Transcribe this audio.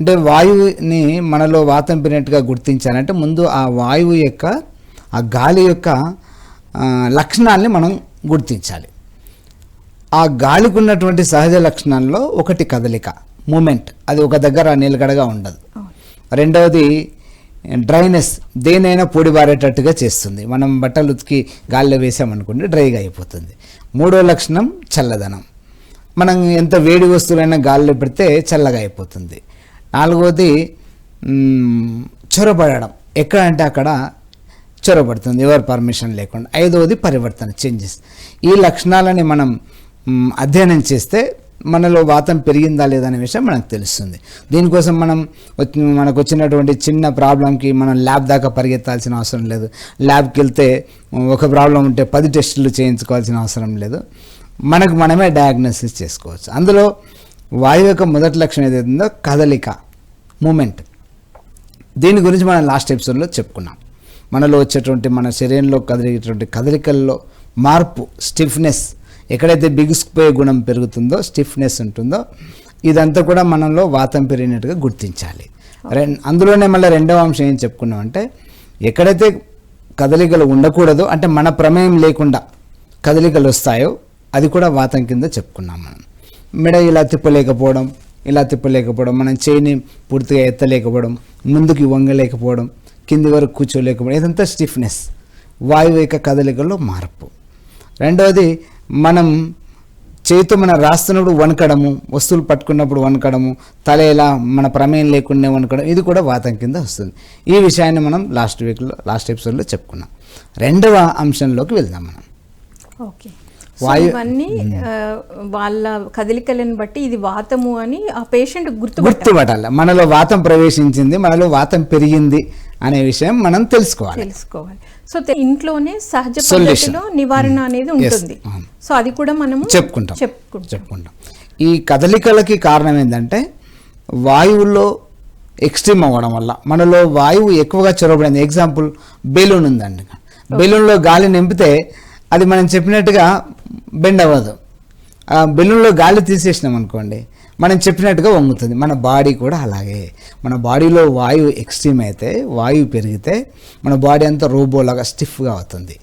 అంటే వాయువుని మనలో వాతం పెరిగినట్టుగా గుర్తించాలంటే ముందు ఆ వాయువు యొక్క ఆ గాలి యొక్క లక్షణాలని మనం గుర్తించాలి. ఆ గాలికి ఉన్నటువంటి సహజ లక్షణాల్లో ఒకటి కదలిక మూమెంట్. అది ఒక దగ్గర నిలకడగా ఉండదు. రెండవది డ్రైనెస్. దేనైనా పొడిబారేటట్టుగా చేస్తుంది. మనం బట్టలు ఉతికి గాలిలో వేసామనుకోండి డ్రైగా అయిపోతుంది. మూడో లక్షణం చల్లదనం. మనం ఎంత వేడి వస్తువులైనా గాలిలో పెడితే చల్లగా అయిపోతుంది. నాలుగవది చొరబడడం. ఎక్కడ అంటే అక్కడ చొరబడుతుంది ఎవరి పర్మిషన్ లేకుండా. ఐదవది పరివర్తన చేంజెస్ ఈ లక్షణాలని మనం అధ్యయనం చేస్తే మనలో వాతం పెరిగిందా లేదా అనే విషయం మనకు తెలుస్తుంది. దీనికోసం మనం మనకు వచ్చినటువంటి చిన్న ప్రాబ్లంకి మనం ల్యాబ్ దాకా పరిగెత్తాల్సిన అవసరం లేదు. ల్యాబ్కి వెళ్తే ఒక ప్రాబ్లం ఉంటే పది టెస్టులు చేయించుకోవాల్సిన అవసరం లేదు. మనకు మనమే డయాగ్నోసిస్ చేసుకోవచ్చు. అందులో వాయువు యొక్క మొదటి లక్షణం ఏదైతుందో కదలిక. మూమెంట్. దీని గురించి మనం లాస్ట్ ఎపిసోడ్లో చెప్పుకున్నాం. మనలో వచ్చేటువంటి మన శరీరంలో కదిలేటువంటి కదలికల్లో మార్పు స్టిఫ్నెస్ ఎక్కడైతే బిగుసుకుపోయే గుణం పెరుగుతుందో స్టిఫ్నెస్ ఉంటుందో ఇదంతా కూడా మనలో వాతం పెరిగినట్టుగా గుర్తించాలి. అందులోనే మళ్ళీ రెండవ అంశం ఏం చెప్పుకున్నామంటే ఎక్కడైతే కదలికలు ఉండకూడదు అంటే మన ప్రమేయం లేకుండా కదలికలు వస్తాయో అది కూడా వాతం కింద చెప్పుకున్నాం మనం. మెడ ఇలా తిప్పలేకపోవడం ఇలా తిప్పలేకపోవడం మనం చేయిని పూర్తిగా ఎత్తలేకపోవడం ముందుకి వంగలేకపోవడం కింది వరకు కూర్చోలేకపోవడం ఇదంతా స్టిఫ్నెస్ వాయువు యొక్క కదలికల్లో మార్పు. రెండవది మనం చేతితో మనం రాస్తున్నప్పుడు వణకడము వస్తువులు పట్టుకున్నప్పుడు వణకడము తల ఎలా మన ప్రమేయం లేకుండా వణకడం ఇది కూడా వాతం కింద వస్తుంది. ఈ విషయాన్ని మనం లాస్ట్ వీక్లో లాస్ట్ ఎపిసోడ్లో చెప్పుకున్నాం. రెండవ అంశంలోకి వెళ్దాం మనం. ఓకే. ఇవన్నీ వాళ్ళ కదలికలను బట్టి ఇది వాతము అని ఆ పేషెంట్ గుర్తుపట్టాలి. గుర్తుపట్టాలి. మనలో వాతం ప్రవేశించింది మనలో వాతం పెరిగింది అనే విషయం మనం తెలుసుకోవాలి. తెలుసుకోవాలి. సో ఇంట్లోనే సహజ. పద్ధతిలో నివారణ అనేది ఉంటుంది. సో అది కూడా మనము చెప్పుకుంటాం. చెప్పుకుంటాం. చెప్పుకుంటాం. ఈ కదలికలకి కారణం ఏంటంటే వాయువులో ఎక్స్ట్రీమ్ అవ్వడం వల్ల మనలో వాయువు ఎక్కువగా చొరబడింది. ఎగ్జాంపుల్ బెలూన్ ఉందండి. బెలూన్లో గాలి నింపితే అది మనం చెప్పినట్టుగా బెండ్ అవ్వదు ఆ బెలూన్లో గాలి తీసేసినాం అనుకోండి మనం చెప్పినట్టుగా వంగుతుంది. మన బాడీ కూడా అలాగే. మన బాడీలో వాయువు ఎక్స్ట్రీమ్ అయితే వాయువు పెరిగితే మన బాడీ అంతా రోబోలాగా స్టిఫ్గా అవుతుంది.